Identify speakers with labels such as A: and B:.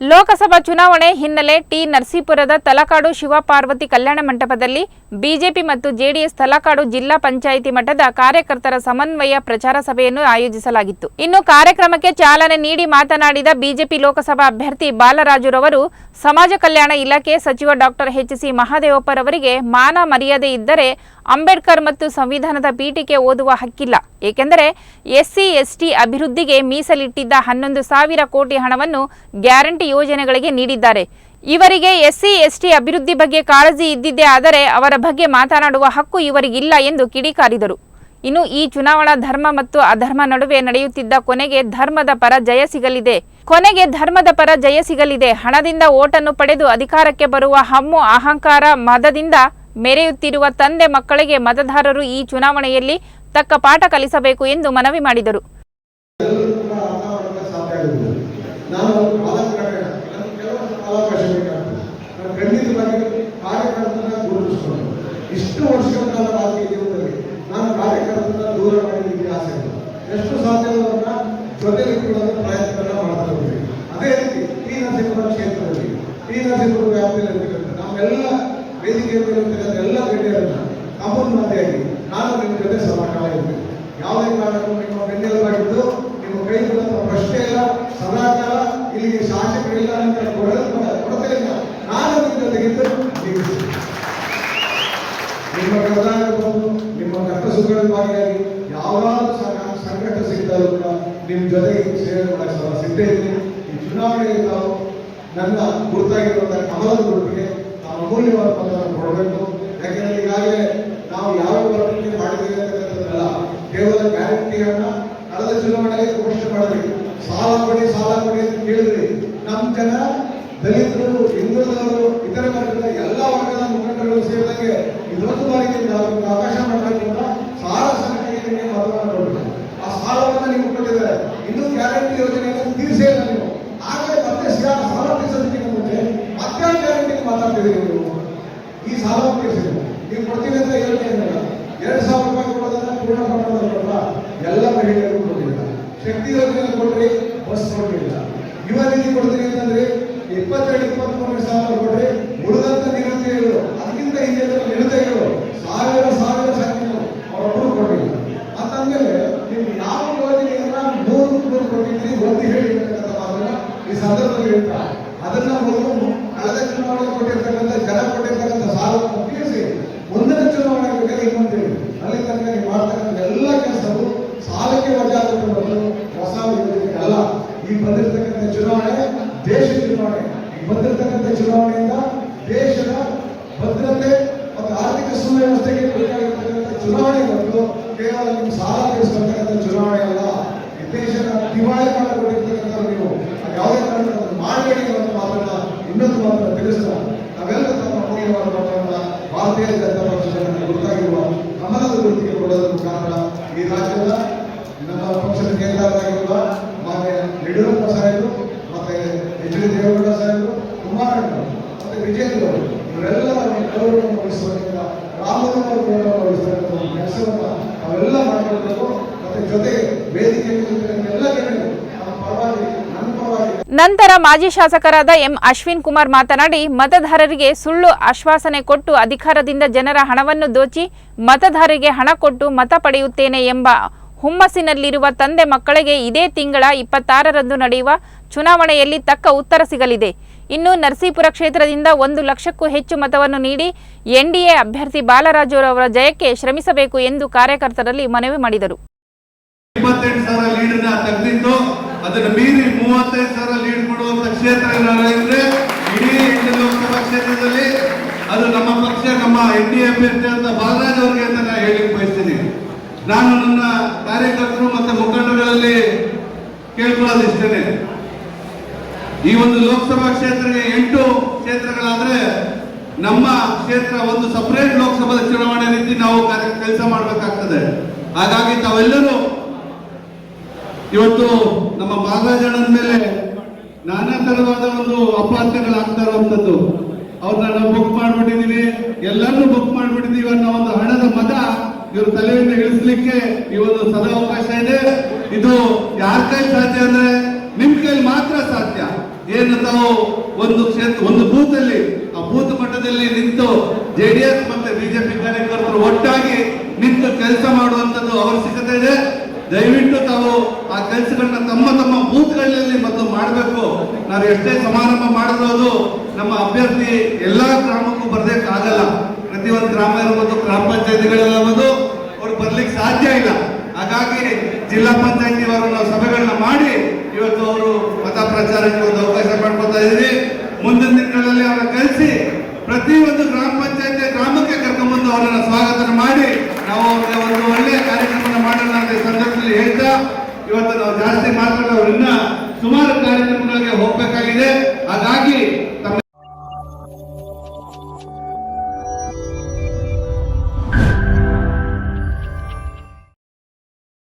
A: ಲೋಕಸಭಾ ಚುನಾವಣೆ ಹಿನ್ನೆಲೆ ಟಿ ನರಸೀಪುರದ ತಲಕಾಡು ಶಿವಪಾರ್ವತಿ ಕಲ್ಯಾಣ ಮಂಟಪದಲ್ಲಿ ಬಿಜೆಪಿ ಮತ್ತು ಜೆಡಿಎಸ್ ತಲಕಾಡು ಜಿಲ್ಲಾ ಪಂಚಾಯಿತಿ ಮಟ್ಟದ ಕಾರ್ಯಕರ್ತರ ಸಮನ್ವಯ ಪ್ರಚಾರ ಸಭೆಯನ್ನು ಆಯೋಜಿಸಲಾಗಿತ್ತು. ಇನ್ನು ಕಾರ್ಯಕ್ರಮಕ್ಕೆ ಚಾಲನೆ ನೀಡಿ ಮಾತನಾಡಿದ ಬಿಜೆಪಿ ಲೋಕಸಭಾ ಅಭ್ಯರ್ಥಿ ಬಾಲರಾಜುರವರು, ಸಮಾಜ ಕಲ್ಯಾಣ ಇಲಾಖೆ ಸಚಿವ ಡಾಕ್ಟರ್ ಎಚ್ ಸಿ ಮಹಾದೇವಪ್ಪರವರಿಗೆ ಮಾನ ಮರ್ಯಾದೆ ಇದ್ದರೆ ಅಂಬೇಡ್ಕರ್ ಮತ್ತು ಸಂವಿಧಾನದ ಪೀಠಿಕೆ ಓದುವ ಹಕ್ಕಿಲ್ಲ. ಏಕೆಂದರೆ ಎಸ್ಸಿ, ಎಸ್ಟಿ ಅಭಿವೃದ್ಧಿಗೆ ಮೀಸಲಿಟ್ಟಿದ್ದ ಹನ್ನೊಂದು ಸಾವಿರ ಕೋಟಿ ಹಣವನ್ನು ಗ್ಯಾರಂಟಿ ಯೋಜನೆಗಳಿಗೆ ನೀಡಿದ್ದಾರೆ. ಇವರಿಗೆ ಎಸ್ಸಿ, ಎಸ್ಟಿ ಅಭಿವೃದ್ಧಿ ಬಗ್ಗೆ ಕಾಳಜಿ ಇದ್ದಿದ್ದೇ ಆದರೆ ಅವರ ಬಗ್ಗೆ ಮಾತನಾಡುವ ಹಕ್ಕು ಇವರಿಗಿಲ್ಲ ಎಂದು ಕಿಡಿಕಾರಿದರು. ಇನ್ನು ಈ ಚುನಾವಣಾ ಧರ್ಮ ಮತ್ತು ಅಧರ್ಮ ನಡುವೆ ನಡೆಯುತ್ತಿದ್ದ ಕೊನೆಗೆ ಧರ್ಮದ ಪರ ಜಯ ಸಿಗಲಿದೆ. ಕೊನೆಗೆ ಧರ್ಮದ ಪರ ಜಯ ಸಿಗಲಿದೆ. ಹಣದಿಂದ ಓಟನ್ನು ಪಡೆದು ಅಧಿಕಾರಕ್ಕೆ ಬರುವ ಹಮ್ಮು, ಅಹಂಕಾರ, ಮದದಿಂದ ಮೆರೆಯುತ್ತಿರುವ ತಂದೆ ಮಕ್ಕಳಿಗೆ ಮತದಾರರು ಈ ಚುನಾವಣೆಯಲ್ಲಿ ತಕ್ಕ ಪಾಠ ಕಲಿಸಬೇಕು ಎಂದು ಮನವಿ ಮಾಡಿದರು.
B: ಮಾಡಿದ ಆಸೆ ಇಲ್ಲ ಎಷ್ಟು ಜೊತೆಲಿ ಇಟ್ಕೊಳ್ಳೋದು ಪ್ರಯತ್ನ ಮಾಡ್ತಾ ಹೋಗ್ತೀವಿ. ಅದೇ ರೀತಿ ಟಿ ನರಸೀಪುರ ಕ್ಷೇತ್ರದಲ್ಲಿ, ಟಿ ನರಸೀಪುರ ವ್ಯಾಪ್ತಿಯಲ್ಲಿ ನಮ್ಮೆಲ್ಲ ವೇದಿಕೆ ಮೇಲೆ ಎಲ್ಲ ಗಣ್ಯರನ್ನ ಅಮೂಲ್ಯತೆಯಾಗಿ ನಾನು ನಿಮ್ಮ ಜೊತೆ ಸದಾಕಾಲ ಇರ್ತೀನಿ. ಯಾವುದೇ ಕಾರಣಕ್ಕೂ ನಿಮ್ಮ ಬೆನ್ನೆಲುಬಾಗಿದ್ದು ನಿಮ್ಮ ಕೈ ಬಿಡುವಂತ ಪ್ರಶ್ನೆ ಇಲ್ಲ ಸದಾಕಾಲ ಇಲ್ಲಿಗೆ ಶಾಸಕರಿಲ್ಲ ಅಂತ ಕೊಡತೆ ಇಲ್ಲ. ನಾನು ನಿಮ್ಮ ಜೊತೆಗಿದ್ದು ನೀವು ನಿಮ್ಮ ಬಂದು ನಿಮ್ಮ ಕಷ್ಟ ಸುಖಗಳ ಭಾಗಿಯಾಗಿ ಸಂಕ- ಸಂಕಟ ಸಿಗ್ತಾರೋ ಕೂಡ ನಿಮ್ಮ ಜೊತೆ ಸೇವೆ ಮಾಡಕ್ಕೆ ಸದಾ ಸಿದ್ಧ ಇದ್ದೀನಿ ಈ ಚುನಾವಣೆಯಲ್ಲಿ ನಾವು ನನ್ನ ಗುರುತಾಗಿರುವಂತಹ ಕಮಲದ ಗುರುತಿಗೆ ನಾವು ಅಮೂಲ್ಯವಾದ ಕೊಡಬೇಕು. ಯಾಕೆಂದರೆ ಈಗಾಗಲೇ ನಾವು ಯಾವ ಪ್ರತಿಜ್ಞೆ ಮಾಡಿದ್ದೀವಿ ಕೇವಲ ಗ್ಯಾರಂಟಿಯನ್ನ ಕಳೆದ ಚುನಾವಣೆಗೆ ಘೋಷಣೆ ಮಾಡಿದ್ರಿ ಸಾಲ ಕೊಡಿ ಸಾಲ ಕೊಡಿ ಅಂತ ಕೇಳಿದ್ರಿ ನಮ್ಮ ಜನ ದಲಿತರು, ಹಿಂದುಳಿದವರು ಇತರ ವರ್ಗದ ಎಲ್ಲ ವರ್ಗದ ಮುಖಂಡರು ಸೇರಿದಂಗೆ ಇದೊಂದು ಬಾರಿಗೆ ನಾವು ನಿಮ್ಗೆ ಅವಕಾಶ ಮಾಡಬೇಕು ಅಂತ ಸಾಲ ಸಂಘಟನೆಗೆ ನಿಮಗೆ ಮತವನ್ನು ಕೊಡಬೇಕು ಆ ಸಾಲವನ್ನು ನೀವು ಕೊಟ್ಟಿದ್ದಾರೆ ಇನ್ನೂ ಗ್ಯಾರಂಟಿ ಯೋಜನೆಯನ್ನು ತೀರಿಸೇ ಇಲ್ಲ ನೀವು ಆಗಲೇ ಮತ್ತೆ ಸಿಗಾ ಸಾಲ ತೀರಿಸೋದಕ್ಕಿಂತ ಮುಂಚೆ ಮತ್ತೆ ಗ್ಯಾರಂಟಿ ಮಾತಾಡ್ತಿದ್ದೀರಿ ನೀವು ಈ ಸಾಲವನ್ನು ನೀವು ಕೊಡ್ತೀವಿ ಅಂತ ಹೇಳ್ತಾ ಇದ್ದೀರ ಎರಡು ಸಾವಿರ ರೂಪಾಯಿ ಕೊಡೋದನ್ನ ಪೂರ್ಣ ಕೊಡಲ್ಲ ಎಲ್ಲ ಮಹಿಳೆಯರು ಕೊಡಲಿಲ್ಲ ಶಕ್ತಿ ಯೋಜನೆ ಕೊಡ್ರಿ, ಬಸ್ ಕೊಡಲಿಲ್ಲ. ಯುವ ನಿಧಿ ಕೊಡ್ತೀನಿ ಅಂತಂದ್ರೆ ಇಪ್ಪತ್ತೆರಡು ಇಪ್ಪತ್ಮೂರು ಸಾವಿರ ಕೊಡ್ರಿ. ಉಳಿದಂತ ನಿರುದ್ಯೋಗಿಗಳು ಅದಕ್ಕಿಂತ ಹಿಂದೆ ನಿರುದ್ಯೋಗಿಗಳು ಸಾವಿರ ಸಾವಿರ ಸಂಖ್ಯೆಗಳು ಅವರೊಬ್ಬರು ಕೊಡಲಿಲ್ಲ. ಅಂತಂದ್ಮೇಲೆ ನೀವು ಯಾವ ಯೋಜನೆಯನ್ನ ನೂರು ನೂರು ಕೊಟ್ಟಿದ್ದೀರಿ? ಒಂದು ಹೇಳಿ ಈ ಸಂದರ್ಭದಲ್ಲಿ ಹೇಳ್ತಾ ಅದನ್ನ ಮೊದಲು ಕಳೆದ ಚುನಾವಣೆ ಕೊಟ್ಟಿರ್ತಕ್ಕಂಥ ಜನ ಕೊಟ್ಟಿರ್ತಕ್ಕಂಥ ಸಾಲವನ್ನು ತೀರಿಸಿ ಮುಂದಿನ ಚುನಾವಣೆ ಅಂತೇಳಿ ಅಲ್ಲಿ ತನಕ ಮಾಡ್ತಕ್ಕಂಥ ಎಲ್ಲ ಕೆಲಸವು ಸಾಲಕ್ಕೆ ವಜಾ ಹೊರತು ಹೊಸ ಅಲ್ಲ. ಈ ಬಂದಿರತಕ್ಕಂಥ ಚುನಾವಣೆ ದೇಶದ ಚುನಾವಣೆ. ಈ ಬಂದಿರತಕ್ಕಂಥ ಚುನಾವಣೆಯಿಂದ ದೇಶದ ಭದ್ರತೆ ಮತ್ತು ಆರ್ಥಿಕ ಸುವ್ಯವಸ್ಥೆಗೆ ಬೇಕಾಗಿರ್ತಕ್ಕಂಥ ಚುನಾವಣೆ ಬಂದು ಕೇವಲ ನಿಮ್ಮ ಸಾಲ ತೀರಿಸ್ತಕ್ಕಂಥ ಚುನಾವಣೆ ಅಲ್ಲ. ಈ ದೇಶದ ದಿವಾಳಿ ಮಾಡಿಕೊಂಡಿರ್ತಕ್ಕಂಥ ನೀವು. ಯಾವುದೇ ಕಾರಣಕ್ಕೂ ಮಾಡಬೇಡಿ ಅನ್ನೋ ಮಾತನ್ನ ಇನ್ನೊಂದು ಮಾತನ್ನ ತಿಳಿಸ್ತಾ ನಾವೆಲ್ಲ ತಮ್ಮ ಅಮೂಲ್ಯವಾದ ಮತವನ್ನ ಭಾರತೀಯ ಜನತಾ ಪಕ್ಷದ ಗುರುತಾಗಿರುವ ಕಮಲದ ಕೊಡೋದ್ರ ಮುಖಾಂತರ ಈ ರಾಜ್ಯದ ನಮ್ಮ ಪಕ್ಷದ ಕೇಂದ್ರವಾಗಿರುವ ಮಾನ್ಯ ಯಡಿಯೂರಪ್ಪ ಸಾಹೇಬರು ಮತ್ತೆ ಎಚ್ ಡಿ ದೇವೇಗೌಡ ಸಾಹೇಬರು, ಕುಮಾರಣ್ಣ ಮತ್ತೆ ವಿಜೇಂದ್ರ ಅವರು ಇವರೆಲ್ಲರ ಗೌರವವನ್ನು ವಹಿಸುವುದರಿಂದ ರಾಮನವರು ಗೌರವ ವಹಿಸ್ತಕ್ಕಂಥ ಒಂದು ಕೆಲಸವನ್ನ ನಾವೆಲ್ಲ ಮಾಡಿಕೊಳ್ಬೇಕು ಮತ್ತೆ ಜೊತೆಗೆ ವೇದಿಕೆ ಎಲ್ಲ ಗಣ್ಯರು ನಮ್ಮ ಪರವಾಗಿ ನನ್ನ ಪರವಾಗಿ
A: ನಂತರ ಮಾಜಿ ಶಾಸಕರಾದ ಎಂ ಅಶ್ವಿನ್ ಕುಮಾರ್ ಮಾತನಾಡಿ, ಮತದಾರರಿಗೆ ಸುಳ್ಳು ಆಶ್ವಾಸನೆ ಕೊಟ್ಟು ಅಧಿಕಾರದಿಂದ ಜನರ ಹಣವನ್ನು ದೋಚಿ ಮತದಾರರಿಗೆ ಹಣ ಕೊಟ್ಟು ಮತ ಪಡೆಯುತ್ತೇನೆ ಎಂಬ ಹುಮ್ಮಸ್ಸಿನಲ್ಲಿರುವ ತಂದೆ ಮಕ್ಕಳಿಗೆ ಇದೇ ತಿಂಗಳ ಇಪ್ಪತ್ತಾರರಂದು ನಡೆಯುವ ಚುನಾವಣೆಯಲ್ಲಿ ತಕ್ಕ ಉತ್ತರ ಸಿಗಲಿದೆ. ಇನ್ನು ನರಸೀಪುರ ಕ್ಷೇತ್ರದಿಂದ ಒಂದು ಲಕ್ಷಕ್ಕೂ ಹೆಚ್ಚು ಮತವನ್ನು ನೀಡಿ ಎನ್ಡಿಎ ಅಭ್ಯರ್ಥಿ ಬಾಲರಾಜುರವರ ಜಯಕ್ಕೆ ಶ್ರಮಿಸಬೇಕು ಎಂದು ಕಾರ್ಯಕರ್ತರಲ್ಲಿ ಮನವಿ ಮಾಡಿದರು.
C: ಅದನ್ನು ಮೀರಿ ಮೂವತ್ತೈದು ಸಾವಿರ ಲೀಡ್ ಕೊಡುವಂತ ಕ್ಷೇತ್ರ ಏನಾದ್ರೆ ಇಡೀ ಲೋಕಸಭಾ ಕ್ಷೇತ್ರದಲ್ಲಿ ಅದು ನಮ್ಮ ಪಕ್ಷ, ನಮ್ಮ ಎನ್ ಡಿ ಅಭ್ಯರ್ಥಿ ಅಂತ ಬಾಲರಾಜ್ ಅವರಿಗೆ ಅಂತ ನಾನು ಹೇಳಿ ಬಯಸ್ತೀನಿ. ನಾನು ನನ್ನ ಕಾರ್ಯಕರ್ತರು ಮತ್ತೆ ಮುಖಂಡಗಳಲ್ಲಿ ಕೇಳ್ಕೊಳ್ಳೋದು ಇಷ್ಟೇನೆ ಈ ಒಂದು ಲೋಕಸಭಾ ಕ್ಷೇತ್ರಕ್ಕೆ ಎಂಟು ಕ್ಷೇತ್ರಗಳಾದ್ರೆ ನಮ್ಮ ಕ್ಷೇತ್ರ ಒಂದು ಸಪರೇಟ್ ಲೋಕಸಭಾ ಚುನಾವಣೆ ರೀತಿ ನಾವು ಕೆಲಸ ಮಾಡಬೇಕಾಗ್ತದೆ. ಹಾಗಾಗಿ ತಾವೆಲ್ಲರೂ ಇವತ್ತು ನಮ್ಮ ಬಾಲರಾಜಣ್ಣನ ಮೇಲೆ ನಾನಾ ತರವಾದ ಒಂದು ಅಪಾರ್ಥಗಳಾಗ್ತಾ ಇರುವಂತದ್ದು. ಅವ್ರನ್ನ ನಾವು ಬುಕ್ ಮಾಡ್ಬಿಟ್ಟಿದೀವಿ, ಎಲ್ಲರನ್ನೂ ಬುಕ್ ಮಾಡ್ಬಿಟ್ಟಿದೀವಿ ಅನ್ನೋ ಒಂದು ಹಣದ ಮತ ಇವ್ರ ತಲೆಯಿಂದ ಇಳಿಸ್ಲಿಕ್ಕೆ ಈ ಒಂದು ಸದಾವಕಾಶ ಇದೆ. ಇದು ಯಾರ ಕೈ ಸಾಧ್ಯ ಅಂದ್ರೆ ನಿಮ್ ಕೈಲಿ ಮಾತ್ರ ಸಾಧ್ಯ. ಏನು ತಾವು ಒಂದು ಕ್ಷೇತ್ರ, ಒಂದು ಬೂತ್ ಆ ಬೂತ್ ಮಟ್ಟದಲ್ಲಿ ನಿಂತು ಜೆಡಿಎಸ್ ಮತ್ತೆ ಬಿಜೆಪಿ ಕಾರ್ಯಕರ್ತರು ಒಟ್ಟಾಗಿ ನಿಂತು ಕೆಲಸ ಮಾಡುವಂತದ್ದು ಅವಶ್ಯಕತೆ ಇದೆ. ದಯವಿಟ್ಟು ತಾವು ಆ ಕೆಲಸಗಳನ್ನ ತಮ್ಮ ತಮ್ಮ ಬೂತ್ಗಳಲ್ಲಿ ಮತ್ತು ಮಾಡಬೇಕು. ನಾವು ಎಷ್ಟೇ ಸಮಾರಂಭ ಮಾಡಿರೋದು ನಮ್ಮ ಅಭ್ಯರ್ಥಿ ಎಲ್ಲಾ ಗ್ರಾಮಕ್ಕೂ ಬರ್ಲಿಕ್ಕಾಗಲ್ಲ ಪ್ರತಿಯೊಂದು ಗ್ರಾಮ ಇರಬಹುದು ಗ್ರಾಮ ಪಂಚಾಯತಿಗಳಿರ್ಬೋದು ಅವ್ರು ಬರ್ಲಿಕ್ಕೆ ಸಾಧ್ಯ ಇಲ್ಲ. ಹಾಗಾಗಿ ಜಿಲ್ಲಾ ಪಂಚಾಯತಿ ಅವರು ನಾವು ಸಭೆಗಳನ್ನ ಮಾಡಿ ಇವತ್ತು ಅವರು ಮತ ಪ್ರಚಾರಕ್ಕೆ ಒಂದು ಅವಕಾಶ ಮಾಡ್ಕೊತಾ ಇದ್ದೀವಿ. ಮುಂದಿನ ದಿನಗಳಲ್ಲಿ ಅವರ ಪ್ರತಿ ಪ್ರತಿಯೊಂದು ಗ್ರಾಮ ಪಂಚಾಯತಿ ಗ್ರಾಮಕ್ಕೆ ಕರ್ಕೊಂಡ್ಬಂದು ಅವರನ್ನ ಸ್ವಾಗತ ಮಾಡಿ ನಾವು ಅವ್ರಿಗೆ ಒಂದು ಒಳ್ಳೆಯ ಕಾರ್ಯಕ್ರಮ ಮಾಡೋಣ ಅಂತ ಈ ಸಂದರ್ಭದಲ್ಲಿ ಹೇಳ್ತಾ ಇವತ್ತು ನಾವು ಜಾಸ್ತಿ ಮಾತಾಡೋರು ಇನ್ನ ಸುಮಾರು ಕಾರ್ಯಕ್ರಮಗಳಿಗೆ ಹೋಗ್ಬೇಕಾಗಿದೆ. ಹಾಗಾಗಿ